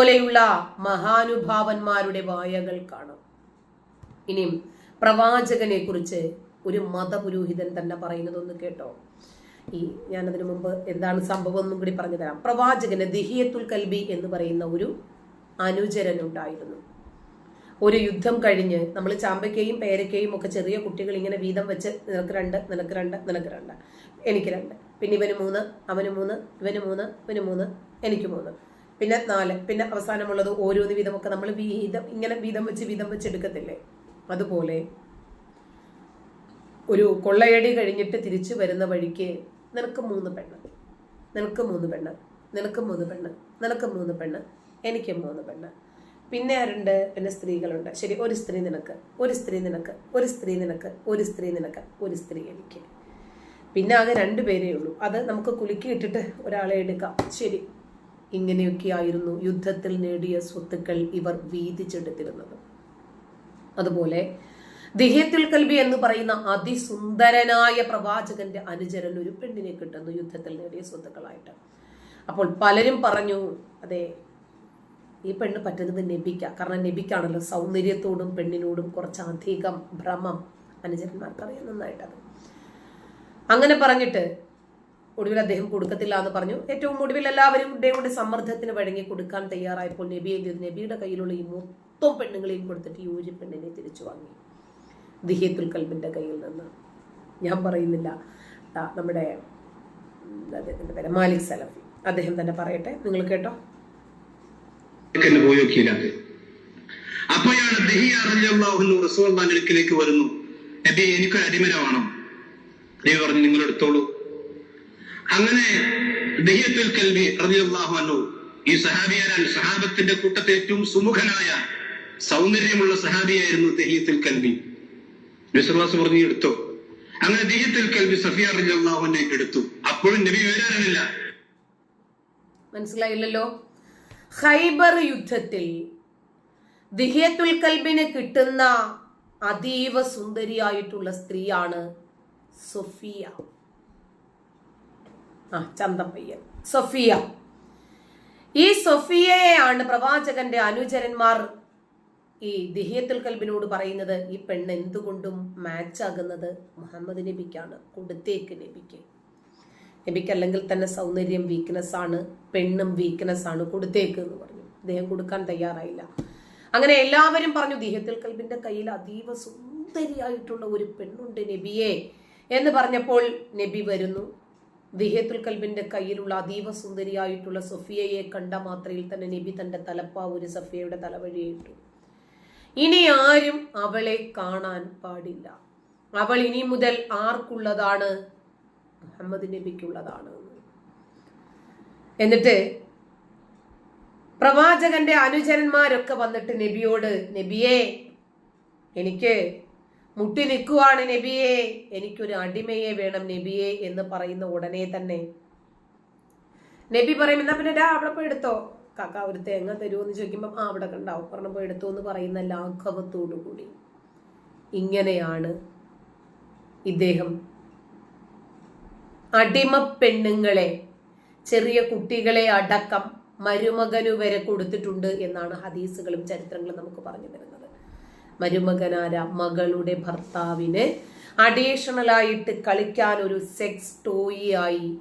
പോലെയുള്ള മഹാനുഭാവന്മാരുടെ വായകൾ കാണാം. ഇനിയും പ്രവാചകനെ കുറിച്ച് ഒരു മതപുരോഹിതൻ തന്നെ പറയുന്നതൊന്ന് കേട്ടോ. ഈ ഞാൻ അതിനു മുമ്പ് എന്താണ് സംഭവം എന്നും കൂടി പറഞ്ഞു തരാം. പ്രവാചകന് ദിഹിയത്തുൽ കൽബി എന്ന് പറയുന്ന ഒരു അനുചരനുണ്ടായിരുന്നു. ഒരു യുദ്ധം കഴിഞ്ഞ് നമ്മൾ ചാമ്പയ്ക്കയും പേരക്കയും ഒക്കെ ചെറിയ കുട്ടികൾ ഇങ്ങനെ വീതം വെച്ച് നിനക്ക് രണ്ട് നിനക്ക് രണ്ട് നിനക്ക് രണ്ട് എനിക്ക് രണ്ട് പിന്നെ ഇവന് മൂന്ന് അവന് മൂന്ന് ഇവന് മൂന്ന് ഇവന് മൂന്ന് എനിക്ക് മൂന്ന്. പിന്നെ നാല് പിന്നെ അവസാനമുള്ളത് ഓരോ വീതമൊക്കെ നമ്മൾ വീതം ഇങ്ങനെ വീതം വെച്ച് വീതം വെച്ച് എടുക്കത്തില്ലേ? അതുപോലെ ഒരു കൊള്ളയടി കഴിഞ്ഞിട്ട് തിരിച്ചു വരുന്ന വഴിക്ക് നിനക്ക് മൂന്ന് പെണ്ണ് നിനക്ക് മൂന്ന് പെണ്ണ് നിനക്ക് മൂന്ന് പെണ്ണ് നിനക്ക് മൂന്ന് പെണ്ണ് എനിക്ക് മൂന്ന് പെണ്ണ്. പിന്നെ ആരുണ്ട്? പിന്നെ സ്ത്രീകളുണ്ട്. ശരി ഒരു സ്ത്രീ നിനക്ക് ഒരു സ്ത്രീ നിനക്ക് ഒരു സ്ത്രീ നിനക്ക് ഒരു സ്ത്രീ നിനക്ക് ഒരു സ്ത്രീ എനിക്ക്. പിന്നെ ആകെ രണ്ട് പേരേ ഉള്ളൂ. അത് നമുക്ക് കുലുക്കി ഇട്ടിട്ട് ഒരാളെ എടുക്കാം. ശരി. ഇങ്ങനെയൊക്കെയായിരുന്നു യുദ്ധത്തിൽ നേടിയ സ്വത്തുക്കൾ ഇവർ വീതിച്ചെടുത്തിരുന്നത്. അതുപോലെ ദിഹ്യത്തിൽ കൽബി എന്ന് പറയുന്ന അതിസുന്ദരനായ പ്രവാചകന്റെ അനുചരൻ ഒരു പെണ്ണിനെ കിട്ടുന്നു യുദ്ധത്തിൽ നേടിയ സ്വത്തുക്കളായിട്ട്. അപ്പോൾ പലരും പറഞ്ഞു അതെ ഈ പെണ്ണ് പറ്റുന്നത് നബിക്ക. കാരണം നബിക്കാണല്ലോ സൗന്ദര്യത്തോടും പെണ്ണിനോടും കുറച്ചധികം ഭ്രമം അനുചരന്മാർക്കറിയാം നന്നായിട്ടത്. അങ്ങനെ പറഞ്ഞിട്ട് ഒടുവിൽ അദ്ദേഹം കൊടുക്കത്തില്ല എന്ന് പറഞ്ഞു. ഏറ്റവും ഒടുവിൽ എല്ലാവരും കൂടെ സമ്മർദ്ദത്തിന് വഴങ്ങി കൊടുക്കാൻ തയ്യാറായപ്പോൾ നബി എന്ത് നബിയുടെ കയ്യിലുള്ള ഈ മൊത്തം പെണ്ണുങ്ങളെയും കൊടുത്തിട്ട് യോജി പെണ്ണിനെ തിരിച്ചു വാങ്ങി. ദിഹിയത്തുൽ കൽബിന്റെ കയ്യിൽ നിന്ന്. ഞാൻ പറയുന്നില്ല. നമ്മുടെ അദ്ദേഹത്തിന്റെ പേര് മാലിക് സലഫി. അദ്ദേഹം തന്നെ പറയട്ടെ. നിങ്ങൾ കേട്ടോ? അപ്പോഴാണ് വരുന്നു നബി എനിക്കൊരു അടിമന വേണം നബി പറഞ്ഞു നിങ്ങൾ എടുത്തോളൂ അങ്ങനെ കൽബി ഈ സഹാബിയാരാൻ സഹാബത്തിന്റെ കൂട്ടത്തെ ഏറ്റവും സുമുഖനായ സൗന്ദര്യമുള്ള സഹാബിയായിരുന്നു ദഹിയത്തുൽ കൽബി. വിശ്വാസം പറഞ്ഞു എടുത്തു. അങ്ങനെ ദഹിയത്തുൽ കൽബി സഫിയ റളിയല്ലാഹുവിനെ എടുത്തു. അപ്പോഴും നബി വിവരാനില്ല മനസ്സിലായില്ലല്ലോ? ഖൈബർ യുദ്ധത്തിൽ ദിഹ്യത്തുൽ കൽബിന് കിട്ടുന്ന അതീവ സുന്ദരിയായിട്ടുള്ള സ്ത്രീയാണ് സൊഫിയ. ആ ചന്തപ്പയ്യൻ സൊഫിയ. ഈ സൊഫിയയെയാണ് പ്രവാചകന്റെ അനുചരന്മാർ ഈ ദിഹിയത്തുൽ കൽബിനോട് പറയുന്നത് ഈ പെണ്ണ് എന്തുകൊണ്ടും മാച്ച് ആകുന്നത് മുഹമ്മദ് നബിക്കാണ് കൊടുത്തേക്ക് നബിക്ക്. നബിക്ക് അല്ലെങ്കിൽ തന്നെ സൗന്ദര്യം വീക്ക്നെസ് ആണ് പെണ്ണും വീക്ക്നെസ് ആണ് കൊടുത്തേക്ക് എന്ന് പറഞ്ഞു. അദ്ദേഹം കൊടുക്കാൻ തയ്യാറായില്ല. അങ്ങനെ എല്ലാവരും പറഞ്ഞു ദിഹത്തുൽ കൽബിന്റെ കയ്യിൽ അതീവ സുന്ദരിയായിട്ടുള്ള ഒരു പെണ്ണുണ്ട് നബിയെ എന്ന് പറഞ്ഞപ്പോൾ നബി വരുന്നു. ദിഹത്തുൽ കൽബിന്റെ കയ്യിലുള്ള അതീവ സുന്ദരിയായിട്ടുള്ള സൊഫിയയെ കണ്ട മാത്രയിൽ തന്നെ നബി തന്റെ തലപ്പാവ് ഒരു സഫിയയുടെ തലവഴിയിട്ടു ഇനി ആരും അവളെ കാണാൻ പാടില്ല. അവൾ ഇനി മുതൽ ആർക്കുള്ളതാണ്? മുഹമ്മദ് നബിക്കുള്ളതാണ്. എന്നിട്ട് പ്രവാചകന്റെ അനുചരന്മാരൊക്കെ വന്നിട്ട് നബിയോട് നബിയെ എനിക്ക് മുട്ടി നിൽക്കുവാണ് നബിയെ. എനിക്കൊരു അടിമയെ വേണം നബിയെ എന്ന് പറയുന്ന ഉടനെ തന്നെ. നബി പറയും എന്നാ പിന്നെ ഡാ അവിടെ പോയി എടുത്തോ. കാക്ക ഒരു തേങ്ങ തരുമോ എന്ന് ചോദിക്കുമ്പോൾ ആ അവിടെ കണ്ടാവും പറഞ്ഞു പോയി എടുത്തു എന്ന് പറയുന്ന ലാഘവത്തോടു കൂടി. ഇങ്ങനെയാണ് ഇദ്ദേഹം അടിമ പെണ്ണുങ്ങളെ ചെറിയ കുട്ടികളെ അടക്കം മരുമകനു വരെ കൊടുത്തിട്ടുണ്ട് എന്നാണ് ഹദീസുകളും ചരിത്രങ്ങളും നമുക്ക് പറഞ്ഞു തരുന്നത്. മരുമകനാര മകളുടെ ഭർത്താവിനെ അഡീഷണലായിട്ട് കളിക്കാൻ ഒരു സെക്സ് ടോയി ആയി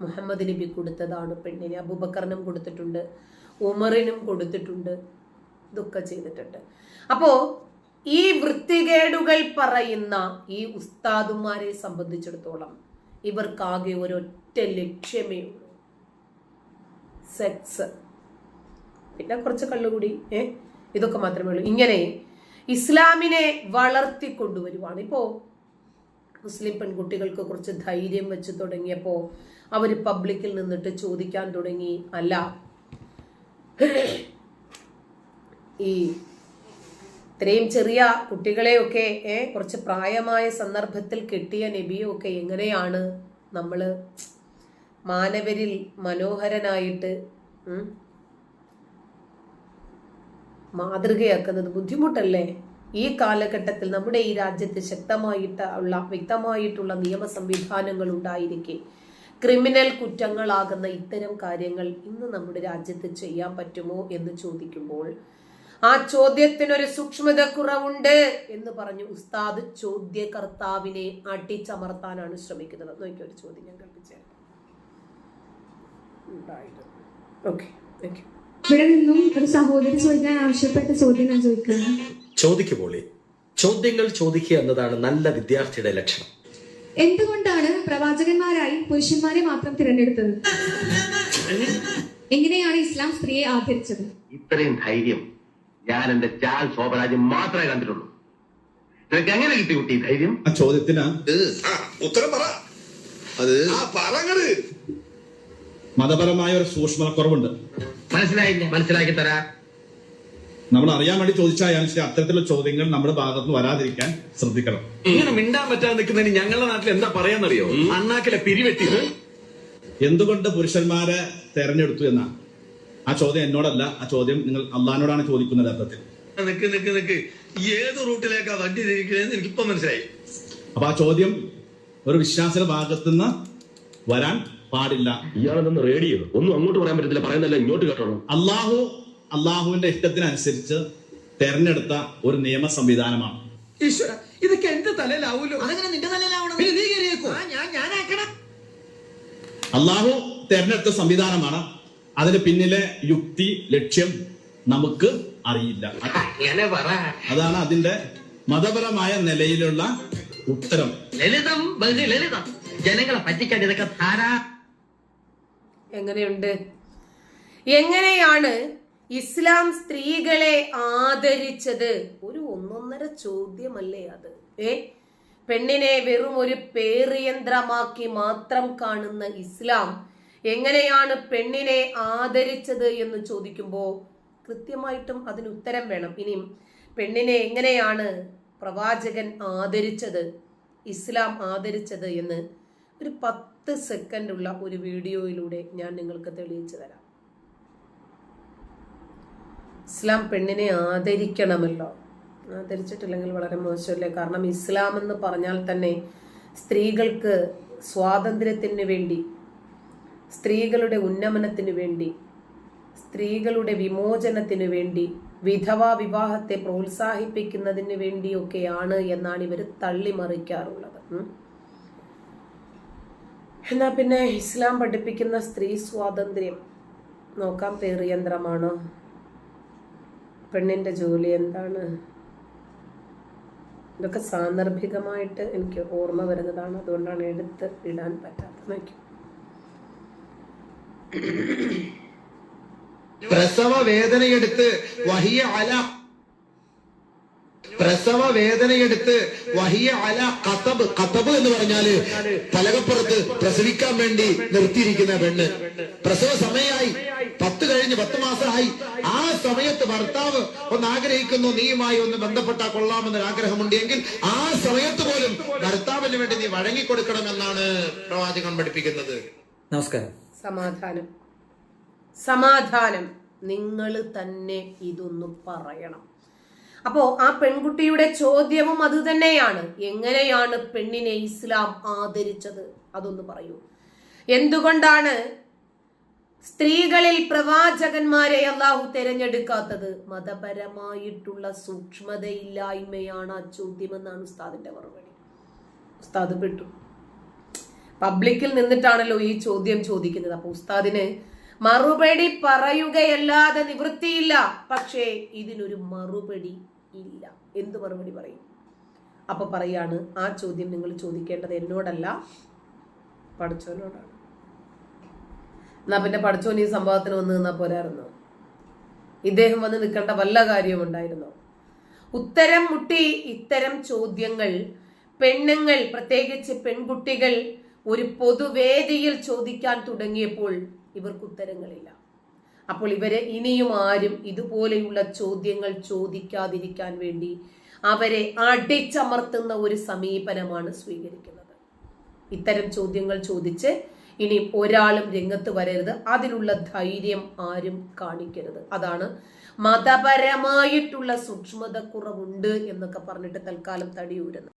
മുഹമ്മദ് നബി കൊടുത്തതാണ്. പെണ്ണിനെ അബൂബക്കറിനും കൊടുത്തിട്ടുണ്ട് ഉമറിനും കൊടുത്തിട്ടുണ്ട്. ഇതൊക്കെ ചെയ്തിട്ടുണ്ട്. അപ്പോ ഈ വൃത്തികേടുകൾ പറയുന്ന ഈ ഉസ്താദുമാരെ സംബന്ധിച്ചിടത്തോളം ഇവർക്കാകെ ഒരൊറ്റ ലക്ഷ്യമേ ഉള്ളൂ. സെക്സ് പിന്നെ കുറച്ച് കള്ളുകൂടി ഏ? ഇതൊക്കെ മാത്രമേ ഉള്ളൂ. ഇങ്ങനെ ഇസ്ലാമിനെ വളർത്തിക്കൊണ്ടുവരുവാണ്. ഇപ്പോ മുസ്ലിം പെൺകുട്ടികൾക്ക് കുറച്ച് ധൈര്യം വെച്ച് തുടങ്ങിയപ്പോൾ അവർ പബ്ലിക്കിൽ നിന്നിട്ട് ചോദിക്കാൻ തുടങ്ങി. അല്ല ഈ ഇത്രയും ചെറിയ കുട്ടികളെയൊക്കെ ഏ കുറച്ച് പ്രായമായ സന്ദർഭത്തിൽ കിട്ടിയ നബിയൊക്കെ എങ്ങനെയാണ് നമ്മൾ മാനവരിൽ മനോഹരനായിട്ട് മാതൃകയാക്കുന്നത് ബുദ്ധിമുട്ടല്ലേ? ഈ കാലഘട്ടത്തിൽ നമ്മുടെ ഈ രാജ്യത്ത് ശക്തമായിട്ട് ഉള്ള വ്യക്തമായിട്ടുള്ള നിയമ സംവിധാനങ്ങൾ ഉണ്ടായിരിക്കെ. ക്രിമിനൽ കുറ്റങ്ങളാകുന്ന ഇത്തരം കാര്യങ്ങൾ ഇന്ന് നമ്മുടെ രാജ്യത്ത് ചെയ്യാൻ പറ്റുമോ എന്ന് ചോദിക്കുമ്പോൾ ആ ചോദ്യത്തിനൊരു സൂക്ഷ്മത കുറവുണ്ട് എന്ന് പറഞ്ഞു ഉസ്താദ് ചോദ്യകർത്താവിനെ അടിച്ചമർത്താനാണ് ശ്രമിക്കുന്നത്. നോക്കിയ ഒരു ചോദ്യം ഞാൻ കൽപ്പിച്ചു ഓക്കെ താങ്ക് യു ഇവിടെ നിന്നും ഒരു സഹോദരി ചോദിക്കാൻ ആവശ്യപ്പെട്ട ചോദ്യം ഞാൻ ചോദിക്കുന്നത് ചോദിക്കു പോളി. ചോദ്യങ്ങൾ ചോദിക്കുക എന്നതാണ് നല്ല വിദ്യാർത്ഥിയുടെ ലക്ഷണം. എന്തുകൊണ്ടാണ് പ്രവാചകന്മാരായി പുരുഷന്മാരെ മാത്രം തിരഞ്ഞെടുത്തത്? എങ്ങനെയാണ് ഇസ്ലാം സ്ത്രീയെ ആദരിച്ചത്? ഇത്രയും ധൈര്യം ഞാൻ എന്റെ ചാൽ ശോഭരാജ് മാത്രമേ കണ്ടിട്ടുള്ളൂ. നിനക്ക് എങ്ങനെ കിട്ടി കുട്ടി ധൈര്യം? ആ ചോദ്യത്തിന്? ഉത്തരം പറ. അത് മതപരമായ ഒരു സൂക്ഷ്മതക്കുറവുണ്ട് മനസ്സിലായില്ല. മനസ്സിലാക്കി തരാ. നമ്മൾ അറിയാൻ വേണ്ടി ചോദിച്ചായാലും ശരി അത്തരത്തിലുള്ള ചോദ്യങ്ങൾ നമ്മുടെ ഭാഗത്ത് നിന്ന് വരാതിരിക്കാൻ ശ്രദ്ധിക്കണം. ഇങ്ങനെ മിണ്ടാൻ പറ്റാതെ നിൽക്കുന്നതിന് ഞങ്ങളുടെ നാട്ടിൽ എന്താ പറയാന്നറിയോ? അണ്ണാക്കിലെ പിരിവെട്ടി എന്തുകൊണ്ട് പുരുഷന്മാരെ തെരഞ്ഞെടുത്തു എന്നാണ് ആ ചോദ്യം എന്നോടല്ല ആ ചോദ്യം നിങ്ങൾ അള്ളഹാനോടാണ് ചോദിക്കുന്നത് അർത്ഥത്തിൽ. നിക്ക് നിക്ക് നിക്ക്. ഏത് റൂട്ടിലേക്കാ വണ്ടി തിരിക്കണേന്ന് എനിക്കിപ്പോ മനസ്സിലായി. അപ്പൊ ആ ചോദ്യം ഒരു വിശ്വാസിയുടെ ഭാഗത്തുനിന്ന് വരാൻ പാടില്ല. ഇയാളെന്ന് റേഡിയോ ഒന്നും അങ്ങോട്ട് പറയാൻ പറ്റത്തില്ല. പറയുന്നല്ല ഇങ്ങോട്ട് കേട്ടോളൂ. അള്ളാഹു അള്ളാഹുവിന്റെ ഇഷ്ടത്തിനനുസരിച്ച് തെരഞ്ഞെടുത്ത ഒരു നിയമ സംവിധാനമാണ്. ഈശ്വര ഇതൊക്കെ എന്റെ തലയിലാവൂലോ? അതങ്ങനെ നിന്റെ തലയിലാവണം പിന്നെ നീ കയറിയേക്കോ ഞാൻ ഞാനാക്കണം അള്ളാഹു തെരഞ്ഞെടുത്ത സംവിധാനമാണ്. അതിന് പിന്നിലെ യുക്തി ലക്ഷ്യം നമുക്ക് അറിയില്ല. അതാണ് അതിന്റെ മതപരമായ നിലയിലുള്ള ഉത്തരം. ലളിതം ബഹു ലളിതം. ജനങ്ങളെ പറ്റിക്കാൻ ഇതൊക്കെ ധാരാ എങ്ങനെയുണ്ട്? എങ്ങനെയാണ് ഇസ്ലാം സ്ത്രീകളെ ആദരിച്ചത്? ഒരു ഒന്നൊന്നര ചോദ്യമല്ലേ അത്? ഏ? പെണ്ണിനെ വെറും ഒരു പേറിയന്ത്രമാക്കി മാത്രം കാണുന്ന ഇസ്ലാം എങ്ങനെയാണ് പെണ്ണിനെ ആദരിച്ചത് എന്ന് ചോദിക്കുമ്പോൾ കൃത്യമായിട്ടും അതിന് ഉത്തരം വേണം. ഇനിയും പെണ്ണിനെ എങ്ങനെയാണ് പ്രവാചകൻ ആദരിച്ചത്? ഇസ്ലാം ആദരിച്ചത് എന്ന് ഒരു പത്ത് സെക്കൻഡുള്ള ഒരു വീഡിയോയിലൂടെ ഞാൻ നിങ്ങൾക്ക് തെളിയിച്ചു തരാം. ഇസ്ലാം പെണ്ണിനെ ആദരിക്കണമല്ലോ. ആദരിച്ചിട്ടില്ലെങ്കിൽ വളരെ മോശമല്ലേ? കാരണം ഇസ്ലാം എന്ന് പറഞ്ഞാൽ തന്നെ സ്ത്രീകൾക്ക് സ്വാതന്ത്ര്യത്തിന് വേണ്ടി സ്ത്രീകളുടെ ഉന്നമനത്തിന് വേണ്ടി സ്ത്രീകളുടെ വിമോചനത്തിന് വേണ്ടി വിധവാ വിവാഹത്തെ പ്രോത്സാഹിപ്പിക്കുന്നതിന് വേണ്ടിയൊക്കെയാണ് എന്നാണ് ഇവർ തള്ളിമറിക്കാറുള്ളത്. ഉം. എന്നാ പിന്നെ ഇസ്ലാം പഠിപ്പിക്കുന്ന സ്ത്രീ സ്വാതന്ത്ര്യം നോക്കാം പേറിയന്ത്രമാണോ പെണ്ണിന്റെ ജോലി എന്താണ്? ഇതൊക്കെ സാന്ദർഭികമായിട്ട് എനിക്ക് ഓർമ്മ വരുന്നതാണ്. അതുകൊണ്ടാണ് എടുത്ത് ഇടാൻ പറ്റാത്തത്. നോക്കി പ്രസവ വേദനയെടുത്ത് വഹിയ അല പ്രസവ വേദനയെടുത്ത് വഹിയ അല കതബ് കതബ് എന്ന് പറഞ്ഞാൽ പലകപ്പുറത്ത് പ്രസവിക്കാൻ വേണ്ടി നിർത്തിയിരിക്കുന്ന പെണ്ണ്. പ്രസവ സമയമായി പത്ത് കഴിഞ്ഞ് പത്ത് മാസമായി. ആ സമയത്ത് ഭർത്താവ് ഒന്ന് ആഗ്രഹിക്കുന്നു നീയുമായി ഒന്ന് ബന്ധപ്പെട്ടാൽ കൊള്ളാമെന്നൊരു ആഗ്രഹമുണ്ടെങ്കിൽ ആ സമയത്ത് പോലും ഭർത്താവിന് വേണ്ടി നീ വഴങ്ങി വഴങ്ങിക്കൊടുക്കണമെന്നാണ് പ്രവാചകൻ പഠിപ്പിക്കുന്നത്. നമസ്കാരം. സമാധാനം. സമാധാനം. നിങ്ങൾ തന്നെ ഇതൊന്ന് പറയണം. അപ്പോ ആ പെൺകുട്ടിയുടെ ചോദ്യവും അത് തന്നെയാണ്. എങ്ങനെയാണ് പെണ്ണിനെ ഇസ്ലാം ആദരിച്ചത്? അതൊന്ന് പറയൂ. എന്തുകൊണ്ടാണ് സ്ത്രീകളിൽ പ്രവാചകന്മാരെ അള്ളാഹു തിരഞ്ഞെടുക്കാത്തത്? മതപരമായിട്ടുള്ള സൂക്ഷ്മതയില്ലായ്മയാണ് ആ ചോദ്യമെന്നാണ് ഉസ്താദിന്റെ മറുപടി. ഉസ്താദ് പെട്ടു. പബ്ലിക്കിൽ നിന്നിട്ടാണല്ലോ ഈ ചോദ്യം ചോദിക്കുന്നത്. അപ്പൊ ഉസ്താദിന് മറുപടി പറയുകയല്ലാതെ നിവൃത്തിയില്ല. പക്ഷേ ഇതിനൊരു മറുപടി ഇല്ല. എന്ത് മറുപടി പറയും? അപ്പൊ പറയാണ് ആ ചോദ്യം നിങ്ങൾ ചോദിക്കേണ്ടത് എന്നോടല്ല പഠിച്ചവനോടാണ്. എന്നാ പിന്നെ പഠിച്ചോൻ ഈ സംഭവത്തിന് വന്ന് നിന്നാ പോരായിരുന്നു? ഇദ്ദേഹം വന്ന് നിൽക്കേണ്ട വല്ല കാര്യവും ഉണ്ടായിരുന്നോ? ഉത്തരം മുട്ടി ഇത്തരം ചോദ്യങ്ങൾ പെണ്ണുങ്ങൾ പ്രത്യേകിച്ച് പെൺകുട്ടികൾ ഒരു പൊതുവേദിയിൽ ചോദിക്കാൻ തുടങ്ങിയപ്പോൾ ഇവർക്ക് ഉത്തരങ്ങളില്ല. അപ്പോൾ ഇവരെ ഇനിയും ആരും ഇതുപോലെയുള്ള ചോദ്യങ്ങൾ ചോദിക്കാതിരിക്കാൻ വേണ്ടി അവരെ അടിച്ചമർത്തുന്ന ഒരു സമീപനമാണ് സ്വീകരിക്കുന്നത്. ഇത്തരം ചോദ്യങ്ങൾ ചോദിച്ച് ഇനി ഒരാളും രംഗത്ത് വരരുത്. അതിനുള്ള ധൈര്യം ആരും കാണിക്കരുത്. അതാണ് മതപരമായിട്ടുള്ള സൂക്ഷ്മതക്കുറവുണ്ട് എന്നൊക്കെ പറഞ്ഞിട്ട് തൽക്കാലം തടിയൂരുന്നത്